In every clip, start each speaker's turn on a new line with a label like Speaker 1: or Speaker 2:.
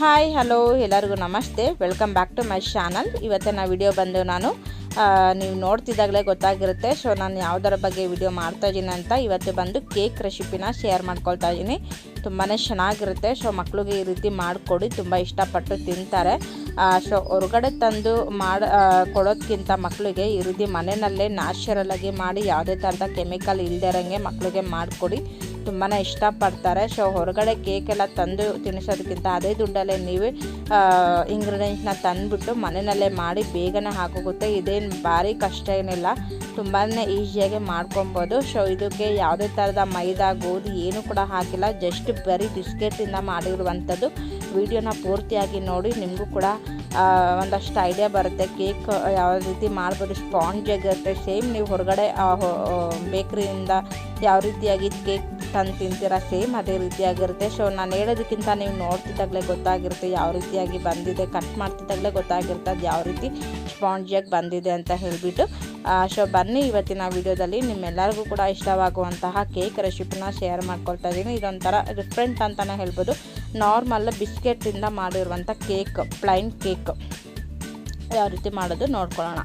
Speaker 1: Hi, hello, ಎಲ್ಲರಿಗೂ ನಮಸ್ತೆ. Welcome back to my channel ಇವತ್ತಿನ ವಿಡಿಯೋ ಬಂದು ನಾನು ನೀವು ನೋಡ್ತಿದ್ದಾಗಲೇ ಗೊತ್ತಾಗಿರುತ್ತೆ. ಸೊ ನಾನು ಯಾವುದರ ಬಗ್ಗೆ ವಿಡಿಯೋ ಮಾಡ್ತಾ ಇದ್ದೀನಿ ಅಂತ ಇವತ್ತು ಬಂದು ಕೇಕ್ ರೆಸಿಪಿನ ಶೇರ್ ಮಾಡ್ಕೊಳ್ತಾ ಇದ್ದೀನಿ. ತುಂಬಾ ಚೆನ್ನಾಗಿರುತ್ತೆ. ಸೊ ಮಕ್ಕಳಿಗೆ ಈ ರೀತಿ ಮಾಡಿಕೊಡಿ. ತುಂಬ ಇಷ್ಟಪಟ್ಟು ತಿಂತಾರೆ. ಸೊ ಹೊರಗಡೆ ತಂದು ಮಾಡಿ ಕೊಡೋದಕ್ಕಿಂತ ಮಕ್ಕಳಿಗೆ ಈ ರೀತಿ ಮನೆಯಲ್ಲೇ ನ್ಯಾಚುರಲ್ ಆಗಿ ಮಾಡಿ, ಯಾವುದೇ ಥರದ ಕೆಮಿಕಲ್ ಇಲ್ಲದೆ ಇರೋಂಗೆ ಮಕ್ಕಳಿಗೆ ಮಾಡಿಕೊಡಿ. ತುಂಬಾ ಇಷ್ಟಪಡ್ತಾರೆ. ಸೊ ಹೊರಗಡೆ ಕೇಕ್ ಎಲ್ಲ ತಂದು ತಿನ್ನಿಸೋದಕ್ಕಿಂತ ಅದೇ ದುಡ್ಡಲ್ಲೇ ನೀವೇ ಇಂಗ್ರೀಡಿಯೆಂಟ್ಸ್ನ ತಂದುಬಿಟ್ಟು ಮನೆಯಲ್ಲೇ ಮಾಡಿ ಬೇಗನೆ ಹಾಕೋಗುತ್ತೆ. ಇದೇನು ಭಾರಿ ಕಷ್ಟ ಏನಿಲ್ಲ. ತುಂಬಾ ಈಸಿಯಾಗಿ ಮಾಡ್ಕೊಬೋದು. ಸೊ ಇದಕ್ಕೆ ಯಾವುದೇ ಥರದ ಮೈದಾ, ಗೋಧಿ ಏನು ಕೂಡ ಹಾಕಿಲ್ಲ. ಜಸ್ಟ್ ಬರೀ ಬಿಸ್ಕೆಟಿಂದ ಮಾಡಿರುವಂಥದ್ದು. ವಿಡಿಯೋನ ಪೂರ್ತಿಯಾಗಿ ನೋಡಿ. ನಿಮಗೂ ಕೂಡ ಒಂದಷ್ಟು ಐಡಿಯಾ ಬರುತ್ತೆ. ಕೇಕ್, ಯಾವ ರೀತಿ ಮಾಡ್ಬೋದು. ಸ್ಪಾಂಜ್ ಆಗಿರುತ್ತೆ ಸೇಮ್ ನೀವು ಹೊರಗಡೆ ಬೇಕ್ರಿಯಿಂದ ಯಾವ ರೀತಿಯಾಗಿ ಕೇಕ್ ತಂದು ತಿಂತೀರ ಸೇಮ್ ಅದೇ ರೀತಿಯಾಗಿರುತ್ತೆ. ಸೊ ನಾನು ಹೇಳೋದಕ್ಕಿಂತ ನೀವು ನೋಡ್ತಿದ್ದಾಗಲೇ ಗೊತ್ತಾಗಿರುತ್ತೆ ಯಾವ ರೀತಿಯಾಗಿ ಬಂದಿದೆ. ಕಟ್ ಮಾಡ್ತಿದ್ದಾಗಲೇ ಗೊತ್ತಾಗಿರುತ್ತೆ ಅದು ಯಾವ ರೀತಿ ಸ್ಪಾಂಜಿಯಾಗಿ ಬಂದಿದೆ ಅಂತ ಹೇಳಿಬಿಟ್ಟು. ಸೊ ಬನ್ನಿ ಇವತ್ತಿನ ವಿಡಿಯೋದಲ್ಲಿ ನಿಮ್ಮೆಲ್ಲರಿಗೂ ಕೂಡ ಇಷ್ಟವಾಗುವಂತಹ ಕೇಕ್ ರೆಸಿಪಿನ ಶೇರ್ ಮಾಡ್ಕೊಳ್ತಾ ಇದ್ದೀನಿ ಇದೊಂಥರ ಡಿಫ್ರೆಂಟ್ ಅಂತಲೇ ಹೇಳ್ಬೋದು. ನಾರ್ಮಲ್ ಬಿಸ್ಕೆಟಿಂದ ಮಾಡಿರುವಂಥ ಕೇಕ್ ಪ್ಲೈನ್ ಕೇಕ್ ಯಾವ ರೀತಿ ಮಾಡೋದು ನೋಡ್ಕೊಳ್ಳೋಣ.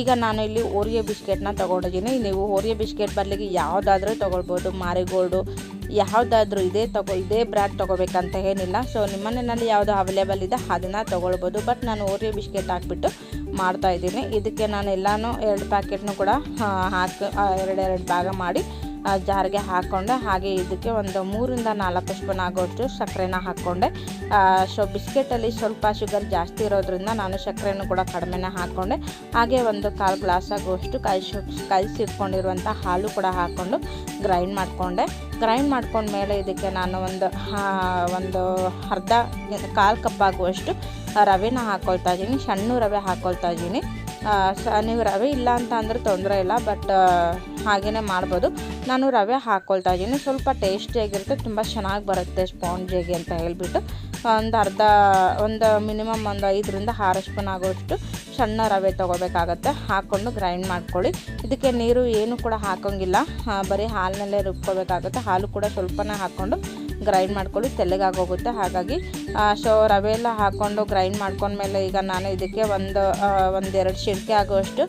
Speaker 1: ಈಗ ನಾನು ಇಲ್ಲಿ ಓರಿಯೋ ಬಿಸ್ಕೆಟ್ನ ತೊಗೊಂಡಿದ್ದೀನಿ. ನೀವು ಓರಿಯೋ ಬಿಸ್ಕೆಟ್ ಬದಲಿಗೆ ಯಾವುದಾದ್ರೂ ತೊಗೊಳ್ಬೋದು. ಮಾರಿಗೋಲ್ಡು ಯಾವುದಾದ್ರೂ ಇದೇ, ತಗೋ, ಇದೇ ಬ್ರ್ಯಾಂಡ್ ತೊಗೋಬೇಕಂತ ಏನಿಲ್ಲ. ಸೊ ನಿಮ್ಮ ಮನೆಯಲ್ಲಿ ಯಾವುದು ಅವೈಲೇಬಲ್ ಇದೆ, ಅದನ್ನು ತೊಗೊಳ್ಬೋದು. ಬಟ್ ನಾನು ಓರಿಯೋ ಬಿಸ್ಕೆಟ್ ಹಾಕ್ಬಿಟ್ಟು ಮಾಡ್ತಾಯಿದ್ದೀನಿ ಇದಕ್ಕೆ ನಾನು ಎಲ್ಲನೂ ಎರಡು ಪ್ಯಾಕೆಟ್ನು ಕೂಡ ಹಾಕಿ ಎರಡೆರಡು ಭಾಗ ಮಾಡಿ ಜಾರಿಗೆ ಹಾಕ್ಕೊಂಡೆ. ಹಾಗೆ ಇದಕ್ಕೆ ಒಂದು ಮೂರಿಂದ ನಾಲ್ಕು ಸ್ಪೂನ್ ಆಗೋಷ್ಟು ಸಕ್ಕರೆನ ಹಾಕ್ಕೊಂಡೆ. ಸೊ ಬಿಸ್ಕೆಟಲ್ಲಿ ಸ್ವಲ್ಪ ಶುಗರ್ ಜಾಸ್ತಿ ಇರೋದ್ರಿಂದ ನಾನು ಸಕ್ಕರೆನೂ ಕೂಡ ಕಡಿಮೆನೇ ಹಾಕ್ಕೊಂಡೆ. ಹಾಗೆ ಒಂದು ಕಾಲು ಗ್ಲಾಸ್ ಆಗುವಷ್ಟು ಕಾಯಿಸಿ ಕಾಯಿಸಿಟ್ಕೊಂಡಿರುವಂಥ ಹಾಲು ಕೂಡ ಹಾಕ್ಕೊಂಡು ಗ್ರೈಂಡ್ ಮಾಡಿಕೊಂಡೆ. ಗ್ರೈಂಡ್ ಮಾಡ್ಕೊಂಡ್ಮೇಲೆ ಇದಕ್ಕೆ ನಾನು ಒಂದು ಒಂದು ಅರ್ಧ, ಕಾಲು ಕಪ್ ಆಗುವಷ್ಟು ರವೆನ ಹಾಕ್ಕೊಳ್ತಾ ಇದ್ದೀನಿ. ಸಣ್ಣ ರವೆ ಹಾಕ್ಕೊಳ್ತಾ ಇದ್ದೀನಿ. ನೀವು ರವೆ ಇಲ್ಲ ಅಂತ ಅಂದ್ರೆ ತೊಂದರೆ ಇಲ್ಲ, ಬಟ್ ಹಾಗೆಯೇ ಮಾಡ್ಬೋದು. ನಾನು ರವೆ ಹಾಕ್ಕೊಳ್ತಾ ಇದ್ದೀನಿ. ಸ್ವಲ್ಪ ಟೇಸ್ಟಿಯಾಗಿರುತ್ತೆ ತುಂಬ ಚೆನ್ನಾಗಿ ಬರುತ್ತೆ ಸ್ಪಾಂಜಿಗೆ ಅಂತ ಹೇಳಿಬಿಟ್ಟು. ಒಂದು ಅರ್ಧ, ಒಂದು ಮಿನಿಮಮ್ ಒಂದು ಐದರಿಂದ ಆರು ಸ್ಪೂನ್ ಆಗೋಷ್ಟು ಸಣ್ಣ ರವೆ ತೊಗೋಬೇಕಾಗತ್ತೆ. ಹಾಕ್ಕೊಂಡು ಗ್ರೈಂಡ್ ಮಾಡ್ಕೊಳ್ಳಿ. ಇದಕ್ಕೆ ನೀರು ಏನು ಕೂಡ ಹಾಕೋಂಗಿಲ್ಲ. ಬರೀ ಹಾಲಿನಲ್ಲೇ ರುಬ್ಕೋಬೇಕಾಗುತ್ತೆ. ಹಾಲು ಕೂಡ ಸ್ವಲ್ಪನೇ ಹಾಕ್ಕೊಂಡು ಗ್ರೈಂಡ್ ಮಾಡ್ಕೊಳ್ಳಿ ತೆಳ್ಳಗಾಗೋಗುತ್ತೆ ಹಾಗಾಗಿ ಸೊ ರವೆ ಎಲ್ಲ ಹಾಕ್ಕೊಂಡು ಗ್ರೈಂಡ್ ಮಾಡ್ಕೊಂಡ್ಮೇಲೆ ಈಗ ನಾನು ಇದಕ್ಕೆ ಒಂದು ಒಂದೆರಡು ಶಿಡ್ಕೆ ಆಗುವಷ್ಟು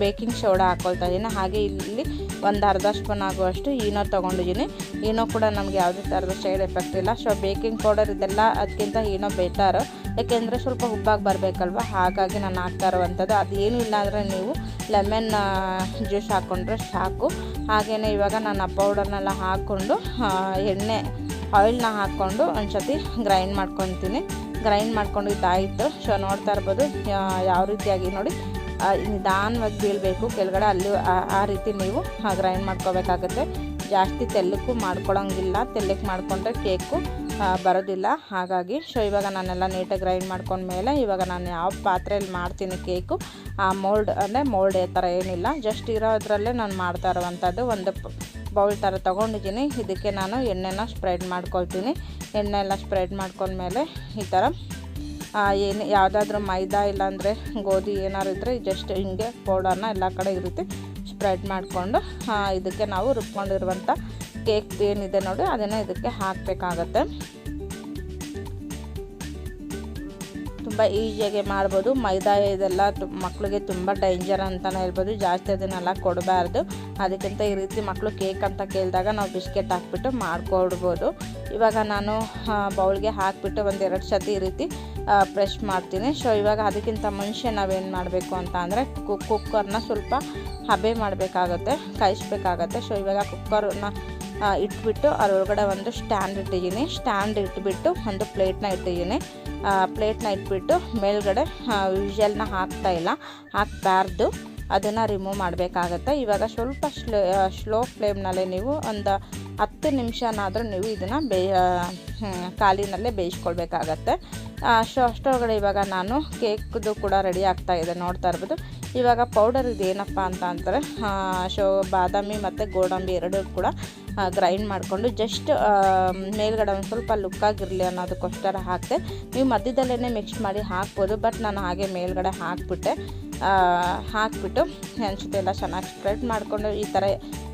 Speaker 1: ಬೇಕಿಂಗ್ ಸೋಡಾ ಹಾಕ್ಕೊಳ್ತಾ ಇದ್ದೀನಿ. ಹಾಗೆ ಇಲ್ಲಿ ಒಂದು ಅರ್ಧ ಸ್ಪೂನ್ ಆಗುವಷ್ಟು ಈನೋ ತೊಗೊಂಡಿದ್ದೀನಿ. ಈನೋ ಕೂಡ ನಮಗೆ ಯಾವುದೇ ಥರದ ಸೈಡ್ ಎಫೆಕ್ಟ್ ಇಲ್ಲ. ಸೊ ಬೇಕಿಂಗ್ ಪೌಡರ್ ಇದೆಲ್ಲ ಅದಕ್ಕಿಂತ ಈನೋ ಬೆಟರ್ ಯಾಕೆಂದರೆ ಸ್ವಲ್ಪ ಉಬ್ಬಾಗಿ ಬರಬೇಕಲ್ವ? ಹಾಗಾಗಿ ನಾನು ಹಾಕ್ತಾ ಇರುವಂಥದ್ದು. ಅದೇನು ಇಲ್ಲ ಅಂದರೆ ನೀವು ಲೆಮನ್ ಜ್ಯೂಸ್ ಹಾಕ್ಕೊಂಡ್ರೆ ಸಾಕು. ಹಾಗೆಯೇ ಇವಾಗ ನಾನು ಆ ಪೌಡರ್ನೆಲ್ಲ ಹಾಕ್ಕೊಂಡು ಎಣ್ಣೆ ಆಯಿಲ್ನ ಹಾಕ್ಕೊಂಡು ಒಂದು ಸತಿ ಗ್ರೈಂಡ್ ಮಾಡ್ಕೊತೀನಿ. ಗ್ರೈಂಡ್ ಮಾಡ್ಕೊಂಡು ಇದಾಯಿತು. ಸೊ ನೋಡ್ತಾ ಇರ್ಬೋದು ಯಾವ ರೀತಿಯಾಗಿ ನೋಡಿ. ನಿಧಾನವಾಗಿ ಬೀಳಬೇಕು. ಕೆಳಗಡೆ ಅಲ್ಲಿ, ಆ- ರೀತಿ ನೀವು ಗ್ರೈಂಡ್ ಮಾಡ್ಕೋಬೇಕಾಗುತ್ತೆ. ಜಾಸ್ತಿ ತೆಲ್ಲಕ್ಕೂ ಮಾಡ್ಕೊಳಂಗಿಲ್ಲ. ತೆಲ್ಲಕ್ಕೆ ಮಾಡಿಕೊಂಡ್ರೆ ಕೇಕು ಬರೋದಿಲ್ಲ. ಹಾಗಾಗಿ ಸೊ, ಇವಾಗ ನಾನೆಲ್ಲ ನೀಟಾಗಿ ಗ್ರೈಂಡ್ ಮಾಡ್ಕೊಂಡ್ಮೇಲೆ ಇವಾಗ ನಾನು ಯಾವ ಪಾತ್ರೆಯಲ್ಲಿ ಮಾಡ್ತೀನಿ ಕೇಕು ಆ ಮೋಲ್ಡ್ ಅಂದರೆ ಮೋಲ್ಡ್ ಥರ ಏನಿಲ್ಲ. ಜಸ್ಟ್ ಇರೋದ್ರಲ್ಲೇ ನಾನು ಮಾಡ್ತಾ ಇರುವಂಥದ್ದು ಒಂದು ಬೌಲ್ ಥರ ತೊಗೊಂಡಿದ್ದೀನಿ. ಇದಕ್ಕೆ ನಾನು ಎಣ್ಣೆನ ಸ್ಪ್ರೆಡ್ ಮಾಡ್ಕೊಳ್ತೀನಿ. ಎಣ್ಣೆ ಎಲ್ಲ ಸ್ಪ್ರೆಡ್ ಮಾಡ್ಕೊಂಡ್ಮೇಲೆ ಈ ಥರ ಏನು ಯಾವುದಾದ್ರೂ ಮೈದಾ ಇಲ್ಲಾಂದರೆ ಗೋಧಿ ಏನಾದ್ರು ಇದ್ದರೆ ಜಸ್ಟ್ ಹಿಂಗೆ ಪೌಡರ್ನ ಎಲ್ಲ ಕಡೆ ಈ ರೀತಿ ಸ್ಪ್ರೆಡ್ ಮಾಡಿಕೊಂಡು ಇದಕ್ಕೆ ನಾವು ರುಬ್ಕೊಂಡಿರುವಂಥ ಕೇಕ್ ಏನಿದೆ ನೋಡಿ, ಅದನ್ನು ಇದಕ್ಕೆ ಹಾಕಬೇಕಾಗತ್ತೆ. ತುಂಬ ಈಸಿಯಾಗಿ ಮಾಡ್ಬೋದು. ಮೈದಾ ಇದೆಲ್ಲ ಮಕ್ಕಳಿಗೆ ತುಂಬ ಡೇಂಜರ್ ಅಂತಲೇ ಹೇಳ್ಬೋದು. ಜಾಸ್ತಿ ಅದನ್ನೆಲ್ಲ ಕೊಡಬಾರ್ದು. ಅದಕ್ಕಿಂತ ಈ ರೀತಿ ಮಕ್ಕಳು ಕೇಕ್ ಅಂತ ಕೇಳಿದಾಗ ನಾವು ಬಿಸ್ಕೆಟ್ ಹಾಕ್ಬಿಟ್ಟು ಮಾಡ್ಕೊಡ್ಬೋದು. ಇವಾಗ ನಾನು ಬೌಲ್ಗೆ ಹಾಕಿಬಿಟ್ಟು ಒಂದೆರಡು ಸತಿ ಈ ರೀತಿ ಪ್ರೆಶ್ ಮಾಡ್ತೀನಿ. ಸೊ ಇವಾಗ ಅದಕ್ಕಿಂತ ಮುಂಚೆ ನಾವೇನು ಮಾಡಬೇಕು ಅಂತ ಅಂದರೆ ಕುಕ್ಕರ್ನ ಸ್ವಲ್ಪ ಹಬೆ ಮಾಡಬೇಕಾಗತ್ತೆ, ಕಾಯಿಸ್ಬೇಕಾಗತ್ತೆ. ಸೊ ಇವಾಗ ಕುಕ್ಕರ್ನ ಇಟ್ಬಿಟ್ಟು ಅದರೊಳಗಡೆ ಒಂದು ಸ್ಟ್ಯಾಂಡ್ ಇಟ್ಟಿದ್ದೀನಿ. ಸ್ಟ್ಯಾಂಡ್ ಇಟ್ಬಿಟ್ಟು ಒಂದು ಪ್ಲೇಟ್ನ ಇಟ್ಟಿದ್ದೀನಿ. ಪ್ಲೇಟ್ನ ಇಟ್ಬಿಟ್ಟು ಮೇಲ್ಗಡೆ ಹಾಕ್ತಾ ಇಲ್ಲ. ಹಾಕಬಾರ್ದು. ಅದನ್ನು ರಿಮೂವ್ ಮಾಡಬೇಕಾಗತ್ತೆ. ಇವಾಗ ಸ್ವಲ್ಪ ಸ್ಲೋ ಸ್ಲೋ ಫ್ಲೇಮ್ನಲ್ಲೇ ನೀವು ಒಂದು ಹತ್ತು ನಿಮಿಷನಾದರೂ ನೀವು ಇದನ್ನು ಬೇ ಕಾಲಿನಲ್ಲೇ ಬೇಯಿಸ್ಕೊಳ್ಬೇಕಾಗತ್ತೆ. ಅಷ್ಟು ಅಷ್ಟೊಳಗಡೆ ಇವಾಗ ನಾನು ಕೇಕ್ದು ಕೂಡ ರೆಡಿ ಆಗ್ತಾ ಇದೆ, ನೋಡ್ತಾ ಇರ್ಬೋದು. ಇವಾಗ ಪೌಡರ್ ಇದೇನಪ್ಪ ಅಂತ ಅಂತಾರೆ ಶೋ, ಬಾದಾಮಿ ಮತ್ತು ಗೋಡಂಬಿ ಎರಡೂ ಕೂಡ ಗ್ರೈಂಡ್ ಮಾಡಿಕೊಂಡು ಜಸ್ಟ್ ಮೇಲ್ಗಡೆ ಒಂದು ಸ್ವಲ್ಪ ಲುಕ್ಕಾಗಿರಲಿ ಅನ್ನೋದಕ್ಕೋಸ್ಕರ ಹಾಕಿದೆ, ನೀವು ಮಧ್ಯದಲ್ಲೇ ಮಿಕ್ಸ್ ಮಾಡಿ ಹಾಕ್ಬೋದು, ಬಟ್ ನಾನು ಹಾಗೆ ಮೇಲ್ಗಡೆ ಹಾಕ್ಬಿಟ್ಟೆ. ಹಾಕ್ಬಿಟ್ಟು ಹೆಂಚುತ್ತೆ ಎಲ್ಲ ಚೆನ್ನಾಗಿ ಸ್ಪ್ರೆಡ್ ಮಾಡಿಕೊಂಡು ಈ ಥರ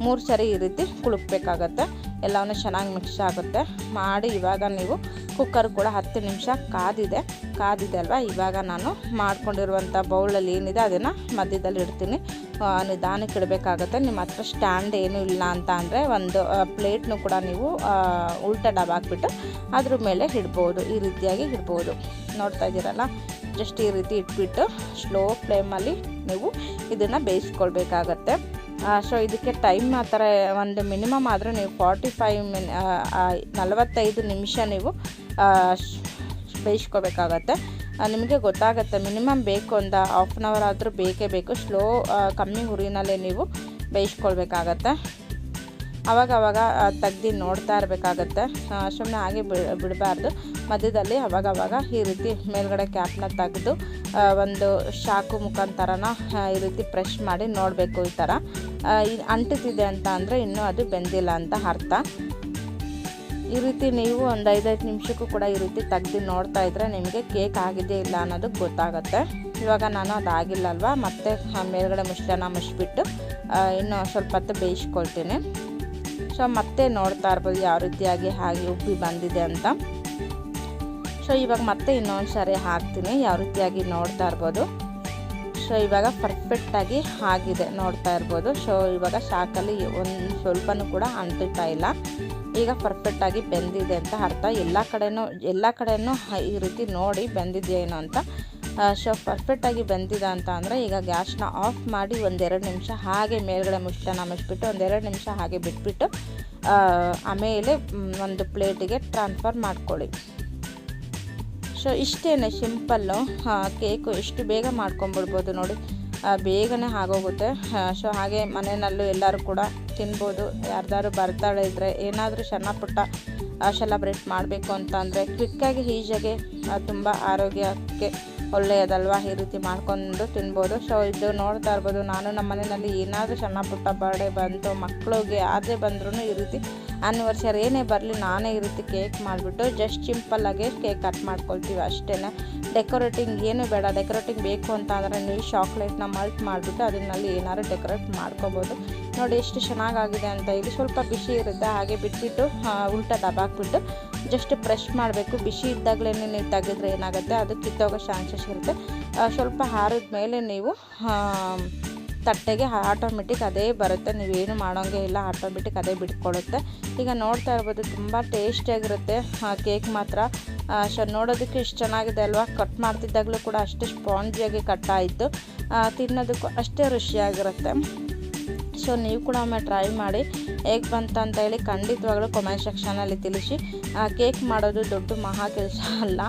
Speaker 1: ಮೂರು ಸರಿ ಈ ರೀತಿ ಕುಳುಕ್ಬೇಕಾಗತ್ತೆ. ಎಲ್ಲವನ್ನು ಚೆನ್ನಾಗಿ ಮಿಕ್ಸ್ ಆಗುತ್ತೆ. ಮಾಡಿ ಇವಾಗ ನೀವು ಕುಕ್ಕರ್ ಕೂಡ ಹತ್ತು ನಿಮಿಷ ಕಾದಿದೆ. ಕಾದಿದೆ ಅಲ್ವಾ? ಇವಾಗ ನಾನು ಮಾಡ್ಕೊಂಡಿರುವಂಥ ಬೌಲಲ್ಲಿ ಏನಿದೆ ಅದನ್ನು ಮಧ್ಯದಲ್ಲಿ ಇಡ್ತೀನಿ. ನಿಧಾನಕ್ಕೆ ಇಡಬೇಕಾಗುತ್ತೆ. ನಿಮ್ಮ ಹತ್ರ ಸ್ಟ್ಯಾಂಡ್ ಏನೂ ಇಲ್ಲ ಅಂತ ಅಂದರೆ ಒಂದು ಪ್ಲೇಟ್ನು ಕೂಡ ನೀವು ಉಲ್ಟ ಡಬ್ ಹಾಕ್ಬಿಟ್ಟು ಅದ್ರ ಮೇಲೆ ಇಡ್ಬೋದು. ಈ ರೀತಿಯಾಗಿ ಇಡ್ಬೋದು. ನೋಡ್ತಾ ಇದ್ದೀರಲ್ಲ? ಜಸ್ಟ್ ಈ ರೀತಿ ಇಟ್ಬಿಟ್ಟು ಸ್ಲೋ ಫ್ಲೇಮಲ್ಲಿ ನೀವು ಇದನ್ನು ಬೇಯಿಸ್ಕೊಳ್ಬೇಕಾಗತ್ತೆ. ಸೊ ಇದಕ್ಕೆ ಟೈಮ್ ಆ ಥರ, ಒಂದು ಮಿನಿಮಮ್ ಆದರೂ ನೀವು ಫಾರ್ಟಿ ಫೈವ್ ಮಿನ್ ನಲವತ್ತೈದು ನಿಮಿಷ ನೀವು ಬೇಯಿಸ್ಕೋಬೇಕಾಗತ್ತೆ ನಿಮಗೆ ಗೊತ್ತಾಗುತ್ತೆ ಮಿನಿಮಮ್ ಬೇಕು ಒಂದು ಹಾಫ್ ಆನ್ ಅವರ್ ಆದರೂ ಬೇಕೇ ಬೇಕು. ಸ್ಲೋ ಕಮ್ಮಿ ಹುರಿನಲ್ಲೇ ನೀವು ಬೇಯಿಸ್ಕೊಳ್ಬೇಕಾಗತ್ತೆ. ಅವಾಗ ಅವಾಗ ತೆಗ್ದು ನೋಡ್ತಾ ಇರಬೇಕಾಗತ್ತೆ. ಸುಮ್ಮನೆ ಹಾಗೆ ಬಿಡಬಾರ್ದು. ಮಧ್ಯದಲ್ಲಿ ಅವಾಗ ಅವಾಗ ಈ ರೀತಿ ಮೇಲ್ಗಡೆ ಕ್ಯಾಪ್ನ ತೆಗೆದು ಒಂದು ಶಾಕು ಮುಖಾಂತರನ ಈ ರೀತಿ ಪ್ರೆಶ್ ಮಾಡಿ ನೋಡಬೇಕು ಈ ಥರ. ಅಂಟುತ್ತಿದೆ ಅಂತ ಅಂದರೆ ಇನ್ನೂ ಅದು ಬೆಂದಿಲ್ಲ ಅಂತ ಅರ್ಥ. ಈ ರೀತಿ ನೀವು ಒಂದು ಐದೈದು ನಿಮಿಷಕ್ಕೂ ಕೂಡ ಈ ರೀತಿ ತೆಗ್ದು ನೋಡ್ತಾ ಇದ್ದರೆ ನಿಮಗೆ ಕೇಕ್ ಆಗಿದೆ ಇಲ್ಲ ಅನ್ನೋದು ಗೊತ್ತಾಗುತ್ತೆ. ಇವಾಗ ನಾನು ಅದು ಅಲ್ವಾ ಮತ್ತೆ ಮೇಲ್ಗಡೆ ಮುಚ್ಚಳನ ಮುಚ್ಚಿಬಿಟ್ಟು ಇನ್ನು ಸ್ವಲ್ಪ ಹೊತ್ತು ಬೇಯಿಸ್ಕೊಳ್ತೀನಿ. ಸೊ ಮತ್ತೆ ನೋಡ್ತಾ ಇರ್ಬೋದು ಯಾವ ರೀತಿಯಾಗಿ ಹಾಗೆ ಉಬ್ಬಿ ಬಂದಿದೆ ಅಂತ. ಸೊ, ಇವಾಗ ಮತ್ತೆ ಇನ್ನೊಂದು ಸಾರಿ ಹಾಕ್ತೀನಿ. ಯಾವ ರೀತಿಯಾಗಿ ನೋಡ್ತಾ ಇರ್ಬೋದು? ಸೊ, ಇವಾಗ ಪರ್ಫೆಕ್ಟಾಗಿ ಆಗಿದೆ ನೋಡ್ತಾ ಇರ್ಬೋದು. ಸೊ, ಇವಾಗ ಶಾಕಲ್ಲಿ ಒಂದು ಸ್ವಲ್ಪನೂ ಕೂಡ ಅಂಟುತ್ತಾ ಇಲ್ಲ. ಈಗ ಪರ್ಫೆಕ್ಟಾಗಿ ಬೆಂದಿದೆ ಅಂತ ಅರ್ಥ. ಎಲ್ಲ ಕಡೆನೂ ಎಲ್ಲ ಕಡೆನೂ ಈ ರೀತಿ ನೋಡಿ ಬೆಂದಿದೆಯೇನೋ ಅಂತ. ಸೊ ಪರ್ಫೆಕ್ಟಾಗಿ ಬೆಂದಿದೆ ಅಂತ ಅಂದರೆ ಈಗ ಗ್ಯಾಸ್ನ ಆಫ್ ಮಾಡಿ ಒಂದೆರಡು ನಿಮಿಷ ಹಾಗೆ ಮೇಲ್ಗಡೆ ಮುಚ್ಚಳನ ಮುಚ್ಚಿಬಿಟ್ಟು ಒಂದೆರಡು ನಿಮಿಷ ಹಾಗೆ ಬಿಟ್ಬಿಟ್ಟು ಆಮೇಲೆ ಒಂದು ಪ್ಲೇಟಿಗೆ ಟ್ರಾನ್ಸ್ಫರ್ ಮಾಡ್ಕೊಳ್ಳಿ. ಸೊ ಇಷ್ಟೇ ಸಿಂಪಲ್ಲು ಕೇಕು ಎಷ್ಟು ಬೇಗ ಮಾಡ್ಕೊಂಬಿಡ್ಬೋದು ನೋಡಿ. ಬೇಗನೆ ಆಗೋಗುತ್ತೆ. ಸೊ ಹಾಗೆ ಮನೆಯಲ್ಲೂ ಎಲ್ಲರೂ ಕೂಡ ತಿನ್ಬೋದು. ಯಾರ್ದಾದ್ರು ಬರ್ತಾಳೆ ಇದ್ದರೆ ಏನಾದರೂ ಸಣ್ಣ ಪುಟ್ಟ ಸೆಲೆಬ್ರೇಟ್ ಮಾಡಬೇಕು ಅಂತ ಅಂದರೆ ಕ್ವಿಕ್ಕಾಗಿ ಈಜಾಗೆ ತುಂಬ ಆರೋಗ್ಯಕ್ಕೆ ಒಳ್ಳೆಯದಲ್ವಾ? ಈ ರೀತಿ ಮಾಡ್ಕೊಂಡು ತಿನ್ಬೋದು. ಸೊ ಇದು ನೋಡ್ತಾ ಇರ್ಬೋದು. ನಾನು ನಮ್ಮ ಮನೆಯಲ್ಲಿ ಏನಾದರೂ ಸಣ್ಣ ಪುಟ್ಟ ಬರ್ಡೇ ಬಂತು ಮಕ್ಕಳಿಗೆ ಯಾರದೇ ಬಂದ್ರೂ ಈ ರೀತಿ ಆ್ಯನಿವರ್ಸರಿ ಏನೇ ಬರಲಿ ನಾನೇ ಈ ರೀತಿ ಕೇಕ್ ಮಾಡಿಬಿಟ್ಟು ಜಸ್ಟ್ ಸಿಂಪಲ್ಲಾಗಿ ಕೇಕ್ ಕಟ್ ಮಾಡ್ಕೊಳ್ತೀವಿ ಅಷ್ಟೇ ಡೆಕೋರೇಟಿಂಗ್ ಏನು ಬೇಡ ಡೆಕೋರೇಟಿಂಗ್ ಬೇಕು ಅಂತ ಅಂದರೆ ನೀವು ಚಾಕ್ಲೇಟ್ನ ಮಲ್ಟ್ ಮಾಡಿಬಿಟ್ಟು ಅದನ್ನಲ್ಲಿ ಏನಾದ್ರು ಡೆಕೋರೇಟ್ ಮಾಡ್ಕೋಬೋದು. ನೋಡಿ ಎಷ್ಟು ಚೆನ್ನಾಗಾಗಿದೆ ಅಂತ ಇಲ್ಲಿ ಸ್ವಲ್ಪ ಬಿಸಿ ಇರುತ್ತೆ, ಹಾಗೆ ಬಿಟ್ಬಿಟ್ಟು ಉಲ್ಟ ಹಾಕ್ಬಿಟ್ಟು ಜಸ್ಟ್ ಪ್ರೆಶ್ ಮಾಡಬೇಕು. ಬಿಸಿ ಇದ್ದಾಗಲೇ ನೀವು ತೆಗೆದ್ರೆ ಏನಾಗುತ್ತೆ, ಅದು ಕಿತ್ತೋಗೋ ಚಾನ್ಸಸ್ ಇರುತ್ತೆ. ಸ್ವಲ್ಪ ಹಾರಿದ ಮೇಲೆ ನೀವು ತಟ್ಟೆಗೆ ಆಟೋಮೆಟಿಕ್ ಅದೇ ಬರುತ್ತೆ. ನೀವೇನು ಮಾಡೋಂಗೆ ಇಲ್ಲ ಆಟೋಮೆಟಿಕ್ ಅದೇ ಬಿಟ್ಕೊಡುತ್ತೆ. ಈಗ ನೋಡ್ತಾ ಇರ್ಬೋದು, ತುಂಬ ಟೇಸ್ಟಿಯಾಗಿರುತ್ತೆ ಆ ಕೇಕ್ ಮಾತ್ರ. ನೋಡೋದಕ್ಕೆ ಇಷ್ಟು ಚೆನ್ನಾಗಿದೆ ಅಲ್ವಾ? ಕಟ್ ಮಾಡ್ತಿದ್ದಾಗಲೂ ಕೂಡ ಅಷ್ಟು ಸ್ಪಾಂಜಿಯಾಗಿ ಕಟ್ ಆಯಿತು. ತಿನ್ನೋದಕ್ಕೂ ಅಷ್ಟೇ ರುಚಿಯಾಗಿರುತ್ತೆ. ಸೊ ನೀವು ಕೂಡ ಒಮ್ಮೆ ಟ್ರೈ ಮಾಡಿ ಹೇಗೆ ಬಂತ ಅಂತ ಹೇಳಿ ಖಂಡಿತವಾಗ್ಲೂ ಕಮೆಂಟ್ ಸೆಕ್ಷನಲ್ಲಿ ತಿಳಿಸಿ ಕೇಕ್ ಮಾಡೋದು ದೊಡ್ಡ ಮಹಾ ಕೆಲಸ ಅಲ್ಲ.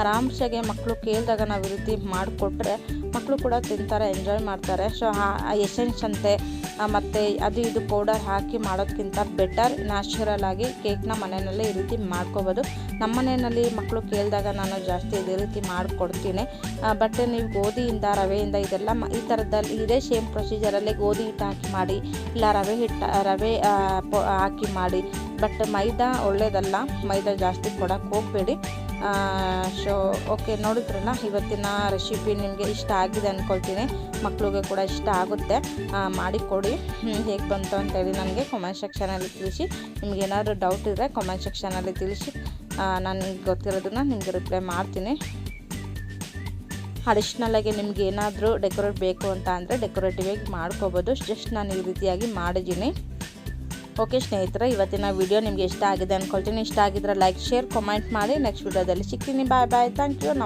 Speaker 1: ಆರಾಮ್ಸೆಗೆ ಮಕ್ಕಳು ಕೇಳಿದಾಗ ನಾವು ರೀತಿ ಮಾಡಿಕೊಟ್ರೆ ಮಕ್ಕಳು ಕೂಡ ತಿಂತಾರೆ ಎಂಜಾಯ್ ಮಾಡ್ತಾರೆ. ಸೊ ಎಸೆನ್ಸ್ ಅಂತೆ. ಮತ್ತು ಅದು ಇದು ಪೌಡರ್ ಹಾಕಿ ಮಾಡೋದಕ್ಕಿಂತ ಬೆಟರ್ ನ್ಯಾಚುರಲ್ ಆಗಿ ಕೇಕ್ನ ಮನೆಯಲ್ಲೇ ಈ ರೀತಿ ಮಾಡ್ಕೋಬೋದು. ನಮ್ಮ ಮನೆಯಲ್ಲಿ ಮಕ್ಕಳು ಕೇಳಿದಾಗ ನಾನು ಜಾಸ್ತಿ ಇದೇ ರೀತಿ ಮಾಡಿಕೊಡ್ತೀನಿ. ಬಟ್ ನೀವು ಗೋಧಿಯಿಂದ, ರವೆಯಿಂದ ಇದೆಲ್ಲ ಈ ಥರದಲ್ಲಿ ಇದೇ ಸೇಮ್ ಪ್ರೊಸೀಜರಲ್ಲಿ ಗೋಧಿ ಹಿಟ್ಟು ಹಾಕಿ ಮಾಡಿ, ಇಲ್ಲ ರವೆ ಹಿಟ್ಟು, ರವೆ ಹಾಕಿ ಮಾಡಿ. ಬಟ್ ಮೈದಾ ಒಳ್ಳೇದಲ್ಲ, ಮೈದಾ ಜಾಸ್ತಿ ಕೊಡೋಕ್ಕೆ ಹೋಗಬೇಡಿ. ಸೊ ಓಕೆ, ನೋಡಿದ್ರಲ್ಲ? ಇವತ್ತಿನ ರೆಸಿಪಿ ನಿಮಗೆ ಇಷ್ಟ ಆಗಿದೆ ಅಂದ್ಕೊಳ್ತೀನಿ ಮಕ್ಕಳಿಗೆ ಕೂಡ ಇಷ್ಟ ಆಗುತ್ತೆ. ಮಾಡಿಕೊಡಿ ಮಾಡಿ ಕೊಡಿ. ಹೇಗೆ ಬಂತು ಅಂತೇಳಿ ನನಗೆ ಕಮೆಂಟ್ ಸೆಕ್ಷನಲ್ಲಿ ತಿಳಿಸಿ. ನಿಮ್ಗೆ ಏನಾದರೂ ಡೌಟ್ ಇದ್ದರೆ ಕಮೆಂಟ್ ಸೆಕ್ಷನಲ್ಲಿ ತಿಳಿಸಿ. ನನಗೆ ಗೊತ್ತಿರೋದನ್ನ ನಿಮಗೆ ರಿಪ್ಲೈ ಮಾಡ್ತೀನಿ. ಅಡಿಷ್ನಲಾಗಿ ನಿಮ್ಗೆ ಏನಾದರೂ ಡೆಕೋರೇಟ್ ಬೇಕು ಅಂತ ಅಂದರೆ ಡೆಕೋರೇಟಿವ್ ಆಗಿ ಮಾಡ್ಕೋಬೋದು. ಜಸ್ಟ್ ನಾನು ಈ ರೀತಿಯಾಗಿ ಮಾಡಿದ್ದೀನಿ. ಓಕೆ ಸ್ನೇಹಿತರೆ, ಇವತ್ತಿನ ವಿಡಿಯೋ ನಿಮಗೆ ಇಷ್ಟ ಆಗಿದೆ ಅಂದ್ಕೊಳ್ತೀನಿ ಇಷ್ಟ ಆಗಿದ್ರೆ ಲೈಕ್ ಶೇರ್ ಕಮೆಂಟ್ ಮಾಡಿ. ನೆಕ್ಸ್ಟ್ ವಿಡಿಯೋದಲ್ಲಿ ಸಿಗ್ತೀನಿ. ಬಾಯ್ ಬಾಯ್ ಥ್ಯಾಂಕ್ ಯು ನಮ್ಮ